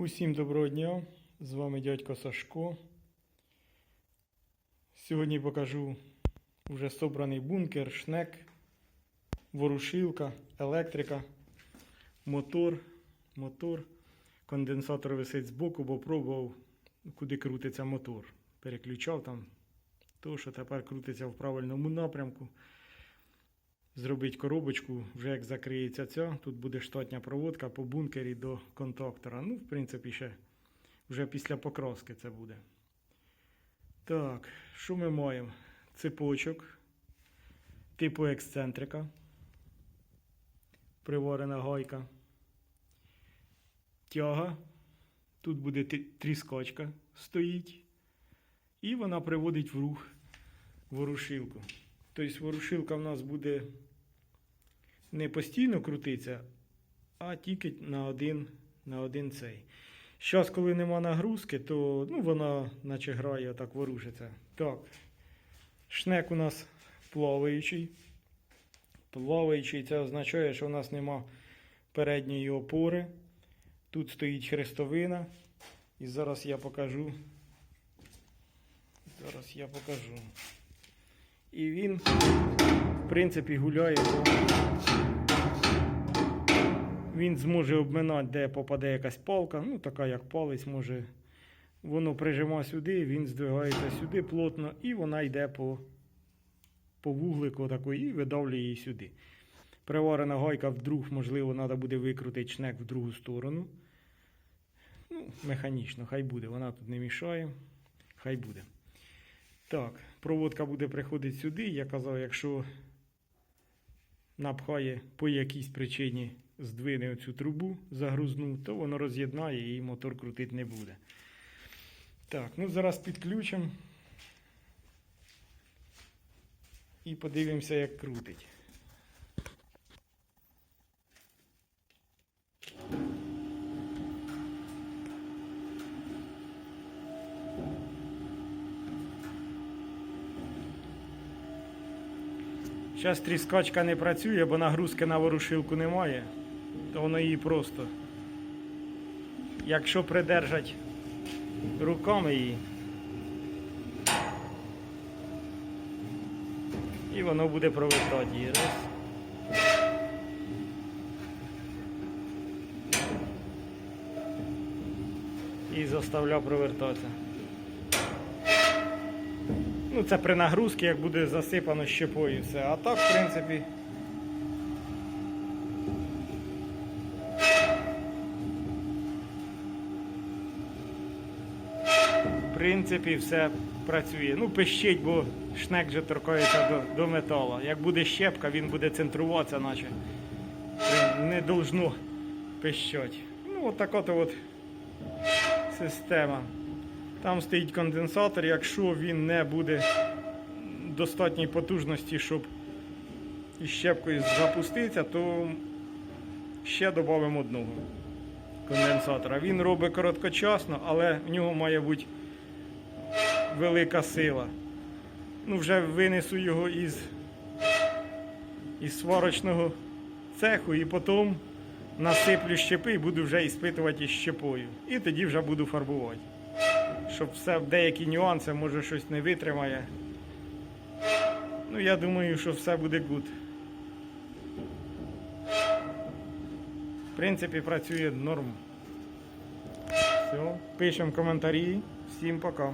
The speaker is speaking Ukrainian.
Усім доброго дня! З вами дядько Сашко. Сьогодні покажу вже собраний бункер, шнек, ворушилка, електрика, мотор, мотор. Конденсатор висить збоку, бо пробував, куди крутиться мотор. Переключав там, то що тепер крутиться в правильному напрямку. Зробити коробочку, вже як закриється ця, тут буде штатня проводка по бункері до контактора. Ну, в принципі, ще вже після покраски це буде. Так, що ми маємо? Цепочок типу ексцентрика. Приварена гайка. Тяга. Тут буде тріскочка стоїть. І вона приводить в рух ворушилку. Тобто ворушилка в нас буде не постійно крутитися, а тільки на один, на один цей. Зараз, коли нема нагрузки, то ну, вона наче грає, так ворушиться. Так. Шнек у нас плаваючий. Плаваючий це означає, що у нас нема передньої опори. Тут стоїть хрестовина. І зараз я покажу. Зараз я покажу. І він, в принципі, гуляє. Він зможе обминати, де попаде якась палка, ну така як палець може. Воно прижима сюди, він здвигається сюди плотно, і вона йде по, по вуглику такої і видавлює її сюди. Приварена гайка вдруг, можливо, треба буде викрутити шнек в другу сторону. Ну, механічно, хай буде. Вона тут не мішає. Хай буде. Так, проводка буде приходити сюди. Я казав, якщо напхає по якійсь причині здвине оцю трубу загрузну, то воно роз'єднає і мотор крутити не буде. Так, ну зараз підключимо і подивимося, як крутить. Зараз тріскачка не працює, бо нагрузки на ворушилку немає, то воно її просто. Якщо придержать руками її. І воно буде провертати її. Раз. І заставляв провертатися. Ну, це при нагрузці, як буде засипано щепою все. А так, в принципі. В принципі, все працює. Ну, пищить, бо шнек вже торкається до, до металу. Як буде щепка, він буде центруватися, наче не должно пищати. Ну, от така от система. Там стоїть конденсатор, якщо він не буде достатньої потужності, щоб із щепкою запуститися, то ще додамо одного конденсатора. Він робить короткочасно, але в нього має бути велика сила. Ну, вже винесу його із, із сварочного цеху і потім насиплю щепи і буду вже іспитувати із щепою. І тоді вже буду фарбувати щоб все в деякі нюанси, може щось не витримає. Ну, я думаю, що все буде гуд. В принципі, працює норм. Все, пишемо коментарі. Всім пока.